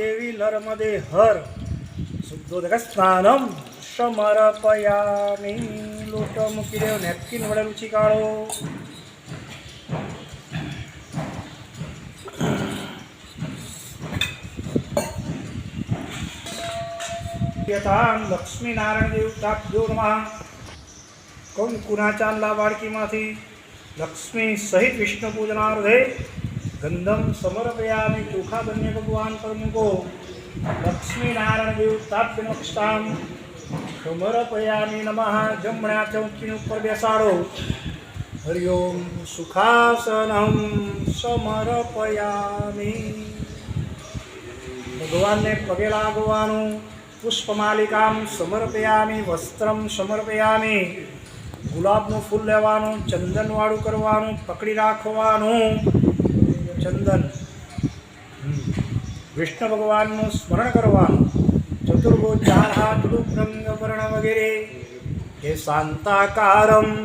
દેવી નર્મદે હર શુદ્ધોદક સમર્પયામી લોટ મૂકી દેવ નેપકિન વડે રુચિ કાઢો યથાન દેવ દેવતાભ્યો નમઃ કંકુના બાળકીમાંથી લક્ષ્મી સહિત વિષ્ણુ પૂજનાર્થે ગંધમ સમર્પયામિ ચોખા બન્ય ભગવાન પર મૂકો લક્ષ્મીનારાયણ દેવતાભ્યનક્ષતામ સમર્પયામિ નમઃ જમણા ચૌકી ઉપર બેસાડો હરિઓમ સુખાસનમ સમર્પયામિ ભગવાનને પગે લાગવાનું પુષ્પમાલિકામ સમર્પયામી વસ્ત્રમ સમર્પયામી ગુલાબનું ફૂલ લેવાનું ચંદનવાળું કરવાનું પકડી રાખવાનું ચંદન. વિષ્ણુ ભગવાનનું સ્મરણ કરવાનું. ચતુર્ભુજ ચાર હાથ રૂપ રંગ વર્ણ વગેરે. એ શાંતાકારમ.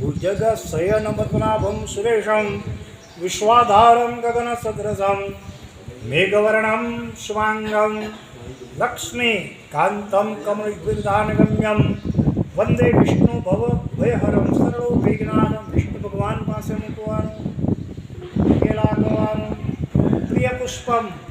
ભુજગ શયન પદ્મનાભમ સુરેશમ. વિશ્વાધારમ ગગન સદ્રસમ મેઘવર્ણમ સ્વાંગમ લક્ષ્મી કાંતમ કમલવિદાનગમ્યમ વંદે વિષ્ણુ ભવ ભયહરમ. સરળો વિજ્ઞાન વિષ્ણુ ભગવાન પાસે મૂકવાનું. પગે લાગવાનું પ્રિય પુષ્પમ